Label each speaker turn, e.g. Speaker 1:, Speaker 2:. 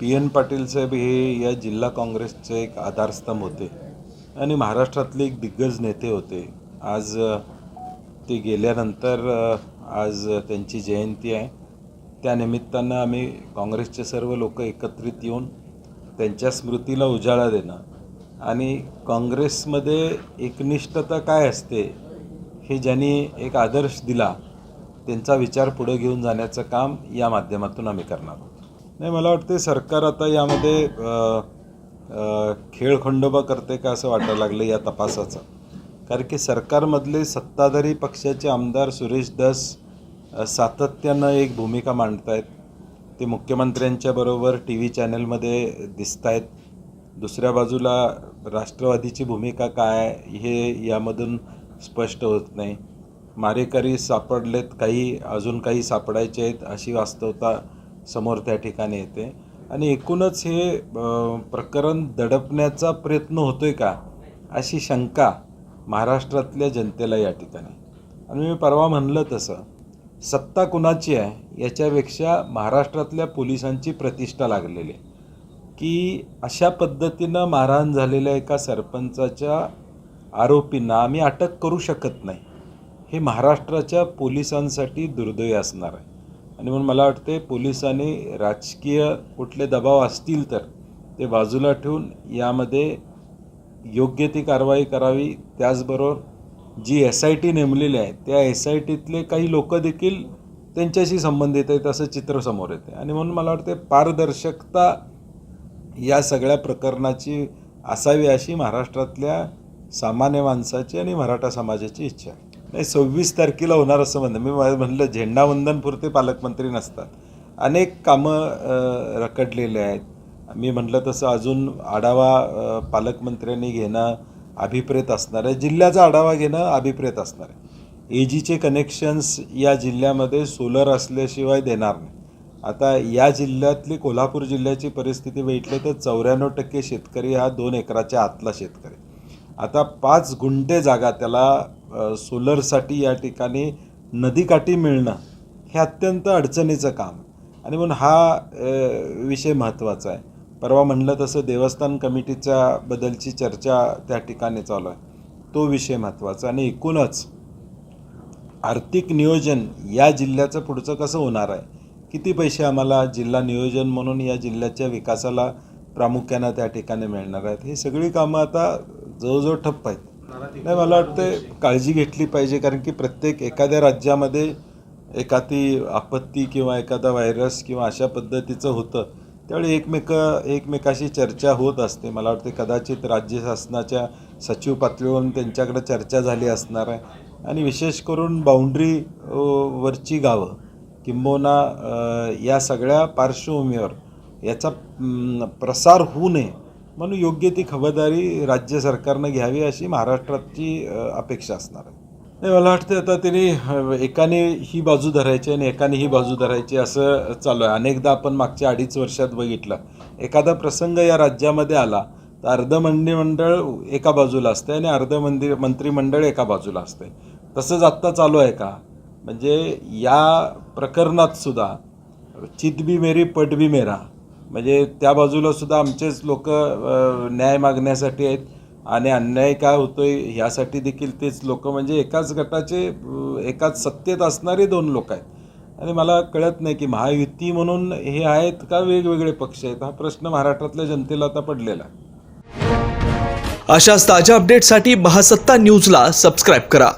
Speaker 1: P N Patil साहेब हे या जिल्हा काँग्रेसचे एक आधारस्तंभ होते. आणि महाराष्ट्रातले एक दिग्गज नेते होते. आज ते गेल्यानंतर आज त्यांची जयंती आहे. त्या निमित्तानं आम्ही काँग्रेसचे सर्व लोक एकत्रित येऊन त्यांच्या स्मृतीला उजाळा देणं. आणि काँग्रेसमध्ये एकनिष्ठता काय असते हे ज्यांनी एक आदर्श दिला त्यांचा विचार पुढे घेऊन जाण्याचं काम या माध्यमातून आम्ही करणार आहोत. नाही मला वाटते सरकार आता यामध्ये खेळ खंडोबा करते का असं वाटायला लागलं या तपासाचं. कारण की सरकारमधले सत्ताधारी पक्षाचे आमदार सुरेश दस सातत्यानं एक भूमिका मांडत आहेत ते मुख्यमंत्र्यांच्या बरोबर टी व्ही चॅनलमध्ये दिसत आहेत दुसऱ्या बाजूला राष्ट्रवादीची भूमिका काय हे यामधून स्पष्ट होत नाही. मारेकरी सापडलेत काही अजून काही सापडायचे आहेत अशी वास्तवता समोर त्या ठिकाणी येते. आणि एकूणच हे प्रकरण दडपण्याचा प्रयत्न होतो आहे का अशी शंका महाराष्ट्रातल्या जनतेला या ठिकाणी. आणि मी परवा म्हणलं तसं सत्ता कुणाची आहे याच्यापेक्षा महाराष्ट्रातल्या पोलिसांची प्रतिष्ठा लागलेली आहे. की अशा पद्धतीनं मारहाण झालेल्या एका सरपंचाच्या आरोपींना आम्ही अटक करू शकत नाही. हे महाराष्ट्राच्या पोलिसांसाठी दुर्दैवी असणार आहे. आणि म्हणून मला वाटते पोलिसांनी राजकीय कुठले दबाव असतील तर ते बाजूला ठेवून यामध्ये योग्य ती कारवाई करावी. त्याचबरोबर जी एस आय टी नेमलेली आहे त्या एस आय टीतले काही लोक देखील त्यांच्याशी संबंधित आहेत असं चित्र समोर येते आणि म्हणून मला वाटते पारदर्शकता या सगळ्या प्रकरणाची असावी अशी महाराष्ट्रातल्या सामान्य माणसाची आणि मराठा समाजाची इच्छा आहे. नाही सव्वीस तारखेला होणार असं म्हणणं. मी म्हटलं झेंडावंदनपुरते पालकमंत्री नसतात. अनेक कामं रखडलेले आहेत. मी म्हटलं तसं अजून आढावा पालकमंत्र्यांनी घेणं अभिप्रेत असणार आहे. जिल्ह्याचा आढावा घेणं अभिप्रेत असणार आहे. ए जीचे कनेक्शन्स या जिल्ह्यामध्ये सोलर असल्याशिवाय देणार नाही. आता या जिल्ह्यातली कोल्हापूर जिल्ह्याची परिस्थिती बघितली तर चौऱ्याण्णव टक्के शेतकरी हा दोन एकराच्या आतला शेतकरी आता पाच गुंठे जागा त्याला सोलरसाठी या ठिकाणी नदीकाठी मिळणं हे अत्यंत अडचणीचं काम आणि म्हणून हा विषय महत्त्वाचा आहे. परवा म्हणलं तसं देवस्थान कमिटीच्या बद्दलची चर्चा त्या ठिकाणी चालू आहे. तो विषय महत्त्वाचा आणि एकूणच आर्थिक नियोजन या जिल्ह्याचं पुढचं कसं होणार आहे? किती पैसे आम्हाला जिल्हा नियोजन म्हणून या जिल्ह्याच्या विकासाला प्रामुख्यानं त्या ठिकाणी मिळणार आहेत? ही सगळी कामं आता जवळजवळ ठप्प आहेत. नाही मला वाटतं काळजी घेतली पाहिजे कारण की प्रत्येक एखाद्या राज्यामध्ये एखादी आपत्ती किंवा एखादा व्हायरस किंवा अशा पद्धतीचं होतं. त्यावेळी एकमेक एकमेकाशी चर्चा होत असते. मला वाटते कदाचित राज्य शासनाच्या सचिव पातळीवरून त्यांच्याकडे चर्चा झाली असणार आहे. आणि विशेष करून बाउंड्री वरची गावं किंबहुना या सगळ्या पार्श्वभूमीवर याचा प्रसार होऊ नये. म्हणून योग्य ती खबरदारी राज्य सरकारनं घ्यावी अशी महाराष्ट्राची अपेक्षा असणार आहे. नाही मला वाटतं आता त्यांनी एकाने ही बाजू धरायची आणि एकाने ही बाजू धरायची असं चालू आहे. अनेकदा आपण मागच्या अडीच वर्षात बघितलं एखादा प्रसंग या राज्यामध्ये आला तर अर्ध मंत्रिमंडळ एका बाजूला असते आणि अर्ध मंदिर मंत्रिमंडळ एका बाजूला असते तसंच आत्ता चालू आहे का? म्हणजे या प्रकरणात सुद्धा चित बी मेरी पट बी मेरा म्हणजे त्या बाजूला सुद्धा आमचेच लोक न्याय मागण्यासाठी आहेत आणि अन्याय काय होतोय ह्यासाठी देखील तेच लोक म्हणजे एकाच गटाचे एकाच सत्तेत असणारे दोन लोक आहेत. आणि मला कळत नाही की महायुती म्हणून हे आहेत का वेगवेगळे पक्ष आहेत? हा प्रश्न महाराष्ट्रातल्या जनतेला आता पडलेला आहे.
Speaker 2: अशाच ताज्या अपडेटसाठी महासत्ता न्यूजला सबस्क्राईब करा.